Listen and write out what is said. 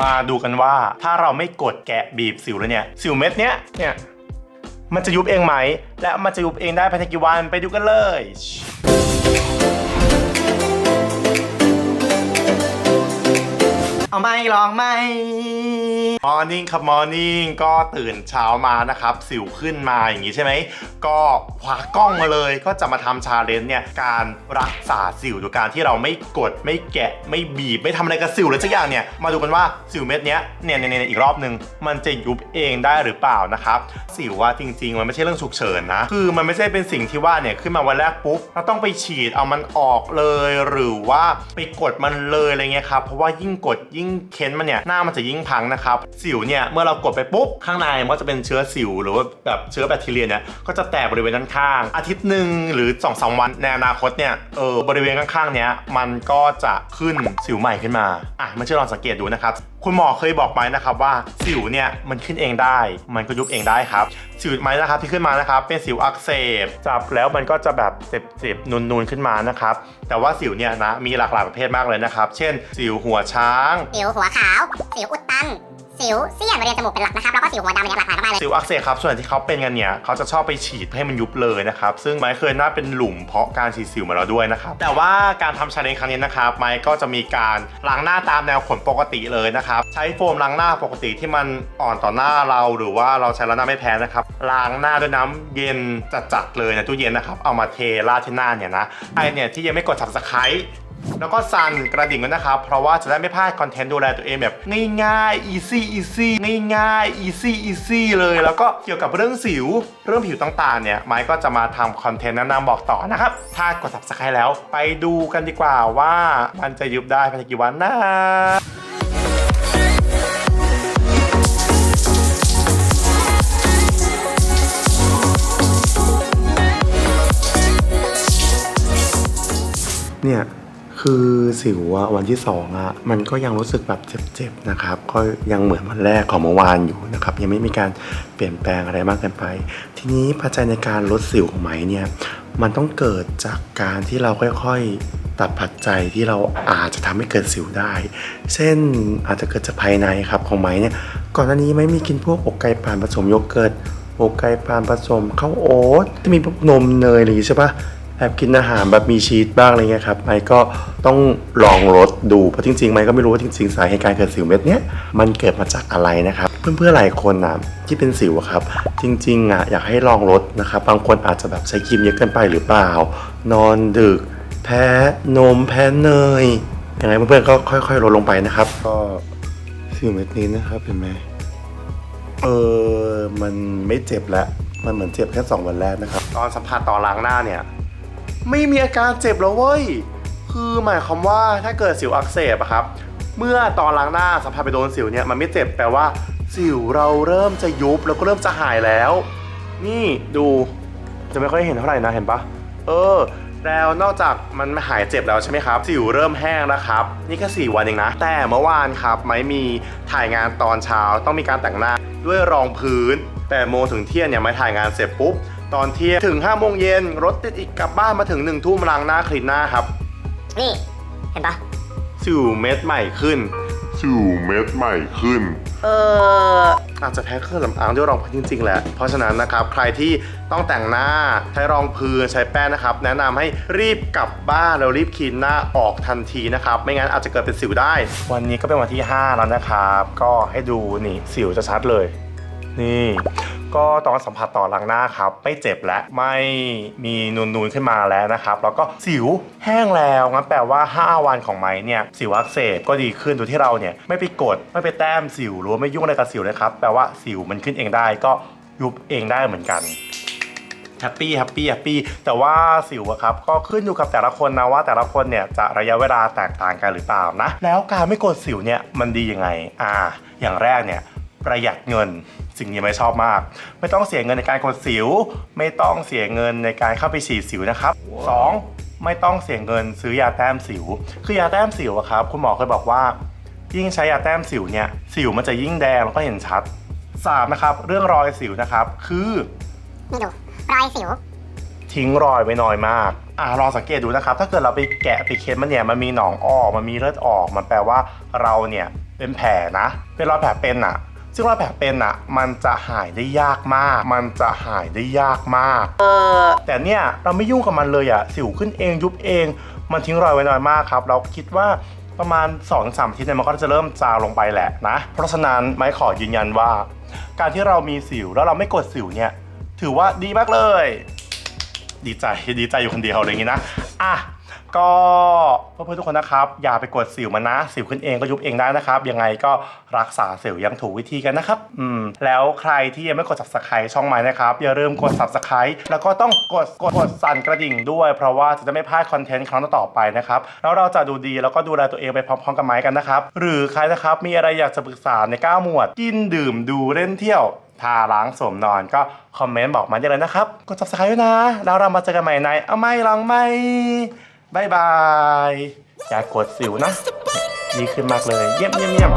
มาดูกันว่าถ้าเราไม่กดแกะบีบสิวแล้วเนี่ย สิวเม็ดเนี้ยเนี่ยมันจะยุบเองไหม และมันจะยุบเองได้ภายในกี่วันไปดูกันเลยเอาไม่ลองไม่ มอร์นิ่งครับมอร์นิ่งก็ตื่นเช้ามานะครับ สิวขึ้นมาอย่างนี้ใช่ไหม ก็คว้ากล้องมาเลยก็จะมาทำชาเลนจ์เนี่ย การรักษาสิวโดยการที่เราไม่กดไม่แกะไม่บีบ ไม่ทำอะไรกับสิวเลยสักอย่างเนี่ย มาดูกันว่าสิวเม็ดเนี้ยเนี่ยเนี่ยเนี่ยอีกรอบนึง มันจะยุบเองได้หรือเปล่านะครับ สิวว่าจริง ๆ มันไม่ใช่เรื่องฉุกเฉินนะ คือมันไม่ใช่เป็นสิ่งที่ว่าเนี่ยขึ้นมาวันแรกปุ๊บเราต้องไปฉีดเอามันออกเลย หรือว่าไปกดมันเลยอะไรเงี้ยครับเพราะว่ายิ่งกดยิ่งเค้นมันเนี่ยหน้ามันจะยิ่งพังนะครับสิวเนี่ยเมื่อเรากดไปปุ๊บข้างในมันก็จะเป็นเชื้อสิว หรือว่าแบบเชื้อแบคทีเรียเนี่ยก็จะแตกบริเวณด้านข้าง อาทิตย์หนึ่งหรือ2อสวันในอนาคตเนี่ยเออบริเวณข้างๆเนี้ยมันก็จะขึ้นสิวใหม่ขึ้นมาอะม่เชื่อลองสังเกตดูนะครับคุณหมอเคยบอกไหมนะครับว่าสิวเนี่ยมันขึ้นเองได้ มันก็ยุบเองได้ครับสิวไหมนะครับที่ขึ้นมานะครับเป็นสิวอักเสบจับแล้วมันก็จะแบบเจ็บๆนูนๆขึ้นมานะครับแต่ว่าสิวเนี่ยนะมีหลากหลายประเภทมากเลยนะครับ เช่น สิวหัวช้าง สิวหัวขาว สิวอุดตัน สิวเสี้ยนบริเวณจมูกเป็นหลักนะครับแล้วก็สิวหัวดำเนี่ยหลากหลายมากเลยสิวอักเสบครับส่วนที่เขาเป็นกันเนี่ยเขาจะชอบไปฉีดให้มันยุบเลยนะครับซึ่งไม้เคยน่าเป็นหลุมเพราะการฉีดสิวมาแล้วด้วยนะครับแต่ว่าการทำชาเลนจ์ครั้งนี้นะครับไม้ก็จะมีการล้างหน้าตามแนวขนปกติเลยนะครับใช้โฟมล้างหน้าปกติที่มันอ่อนต่อหน้าเราหรือว่าเราใช้แล้วหน้าไม่แพ้นะครับล้างหน้าด้วยน้ำเย็นจัดๆเลยในตู้เย็นนะครับเอามาเทราดที่หน้าเนี่ยนะไอเนี่ยที่ยังไม่กด subscribe แล้วก็สั่นกระดิ่งด้วยนะครับ เพราะว่าจะได้ไม่พลาดคอนเทนต์ดูแลตัวเองแบบง่ายๆ easy easy ง่ายๆ easy easy เลย แล้วก็เกี่ยวกับเรื่องสิว เรื่องผิวต่างๆ เนี่ย ไม้ก็จะมาทำคอนเทนต์แนะนำบอกต่อนะครับ ถ้ากด subscribe แล้วไปดูกันดีกว่าว่ามันจะยุบได้ภายในกี่วันนะเนี่ย คือสิวอะวันที่สองอะมันก็ยังรู้สึกแบบเจ็บๆนะครับ ก็ยังเหมือนวันแรกของเมื่อวานอยู่นะครับ ยังไม่มีการเปลี่ยนแปลงอะไรมากเกินไป ทีนี้ปัจจัยในการลดสิวของไหมเนี่ยมันต้องเกิดจากการที่เราค่อยๆตัดปัจจัยที่เราอาจจะทำให้เกิดสิวได้ เช่นอาจจะเกิดจากภายในครับของไหมเนี่ยก่อนหน้านี้ไม่มีกินพวกอกไก่ป่านผสมโยเกิร์ตอกไก่ป่านผสมข้าวโอ๊ตจะมีพวกนมเนยอะไรอย่างงี้ใช่ปะ แอบกินอาหารแบบมีชีสบ้างอะไรเงี้ยครับไมค์ก็ต้องลองลดดูเพราะจริงๆไมค์ก็ไม่รู้ว่าจริงๆสาเหตุการเกิดสิวเม็ดเนี้ยมันเกิดมาจากอะไรนะครับ เพื่อนๆหลายคนนะที่เป็นสิวอะครับ จริงๆอะอยากให้ลองลดนะครับบางคนอาจจะแบบใช้ครีมเยอะเกินไปหรือเปล่า นอนดึก แพ้นมแพ้เนยยังไงเพื่อนๆก็ค่อยๆลดลงไปนะครับ ก็สิวเม็ดนี้นะครับเห็นไหมเออมันไม่เจ็บแล้วมันเหมือนเจ็บแค่2วันแรกนะครับ ตอนสัมผัสต่อล้างหน้าเนี่ย ไม่มีอาการเจ็บแล้วเว้ย คือหมายความว่าถ้าเกิดสิวอักเสบอะครับ เมื่อตอนล้างหน้าสัมผัสไปโดนสิวเนี่ยมันไม่เจ็บแปลว่า สิวเราเริ่มจะยุบแล้วก็เริ่มจะหายแล้ว นี่ดูจะไม่ค่อยเห็นเท่าไหร่นะเห็นปะเออแล้วนอกจากมันหายเจ็บแล้วใช่ไหมครับ สิวเริ่มแห้งแล้วครับ นี่แค่สี่วันเองนะ แต่เมื่อวานครับ ไม่มีถ่ายงานตอนเช้าต้องมีการแต่งหน้าด้วยรองพื้น แต่โมงถึงเที่ยงเนี่ยไม่ถ่ายงานเสร็จปุ๊บ ตอนเที่ยงถึง5้าโมงเย็นรถติดอีกกลับบ้านมาถึง1นึ่ทุ่มล้างหน้าคลีนหน้าครับ นี่ เห็นปะสิวเม็ดใหม่ขึ้น สิวเม็ดใหม่ขึ้น เอออาจจะแพ้เครื่องสำอางด้วยรองพื้นจริงๆแหละ เพราะฉะนั้นนะครับ ใครที่ต้องแต่งหน้าใช้รองพื้นใช้แป้งนะครับ แนะนำให้รีบกลับบ้านแล้วรีบคลีนหน้าออกทันทีนะครับ ไม่งั้นอาจจะเกิดเป็นสิวได้ วันนี้ก็เป็นวันที่ 5 แล้วนะครับ ก็ให้ดูนี่สิวจะชัดเลย นี่ ก็ตอนสัมผัสต่อหลังหน้าครับ ไม่เจ็บและไม่มีนูนๆขึ้นมาแล้วนะครับ แล้วก็สิวแห้งแล้วงั้นแปลว่า 5 วันของไม้เนี่ยสิวอักเสบก็ดีขึ้นโดยที่เราเนี่ยไม่ไปกดไม่ไปแต้มสิวหรือว่าไม่ยุ่งอะไรกับสิวเลยครับแปลว่าสิวมันขึ้นเองได้ก็ยุบเองได้เหมือนกันแฮปปี้แฮปปี้แฮปปี้แต่ว่าสิวครับก็ขึ้นอยู่กับแต่ละคนนะว่าแต่ละคนเนี่ยจะระยะเวลาแตกต่างกันหรือเปล่านะ แล้วการไม่กดสิวเนี่ยมันดียังไง อ่า อย่างแรกเนี่ย ประหยัดเงิน สิ่งนี้ไม่ชอบมาก ไม่ต้องเสียเงินในการกดสิว ไม่ต้องเสียเงินในการเข้าไปฉีดสิวนะครับสองไม่ต้องเสียเงินซื้อยาแต้มสิว คือยาแต้มสิวอะครับคุณหมอเคยบอกว่า ยิ่งใช้ยาแต้มสิวเนี่ยสิวมันจะยิ่งแดงแล้วก็เห็นชัดสามนะครับเรื่องรอยสิวนะครับคือนี่ดูรอยสิว ทิ้งรอยไว้น้อยมากอ่าลองสังเกตดูนะครับ ถ้าเกิดเราไปแกะไปเค้นมันเนี่ยมันมีหนองออกมันมีเลือดออก มันแปลว่าเราเนี่ยเป็นแผลนะ เป็นรอยแผลเป็นอะ ซึ่งรอยแผลเป็นอะมันจะหายได้ยากมาก มันจะหายได้ยากมากแต่เนี่ยเราไม่ยุ่งกับมันเลยอะสิวขึ้นเองยุบเอง มันทิ้งรอยไว้น้อยมากครับ เราคิดว่าประมาณ2อสามอาทิตย์เนี่ยมันก็จะเริ่มจางลงไปแหละนะ เพราะฉะนั้นไม่ขอยืนยันว่า การที่เรามีสิวแล้วเราไม่กดสิวเนี่ย ถือว่าดีมากเลย ดีใจดีใจอยู่คนเดียวอะไรอย่างงี้นะอะ ก็เพื่อนๆทุกคนนะครับ อย่าไปกดสิวมันนะ สิวขึ้นเองก็ยุบเองได้นะครับ ยังไงก็รักษาสิวยังถูกวิธีกันนะครับ อืม แล้วใครที่ยังไม่กด subscribe ช่องไม้นะครับ อย่าลืมกด subscribe แล้วก็ต้องกดกดกดสั่นกระดิ่งด้วย เพราะว่าจะไม่พลาดคอนเทนต์ครั้งต่อๆไปนะครับ แล้วเราจะดูดีแล้วก็ดูแลตัวเองไปพร้อมๆกับไม้กันนะครับ หรือใครนะครับมีอะไรอยากจะปรึกษาใน 9 หมวด กินดื่มดูเล่นเที่ยวทาล้างสวมนอนก็คอมเมนต์บอกมาได้เลยนะครับ กด subscribe ด้วยนะ แล้วเรามาเจอกันใหม่ในเอาไม่ลองไม่ บายบาย อย่ากดสิวนะ ดีขึ้นมากเลย เยี่ยมเยี่ยมเยี่ยม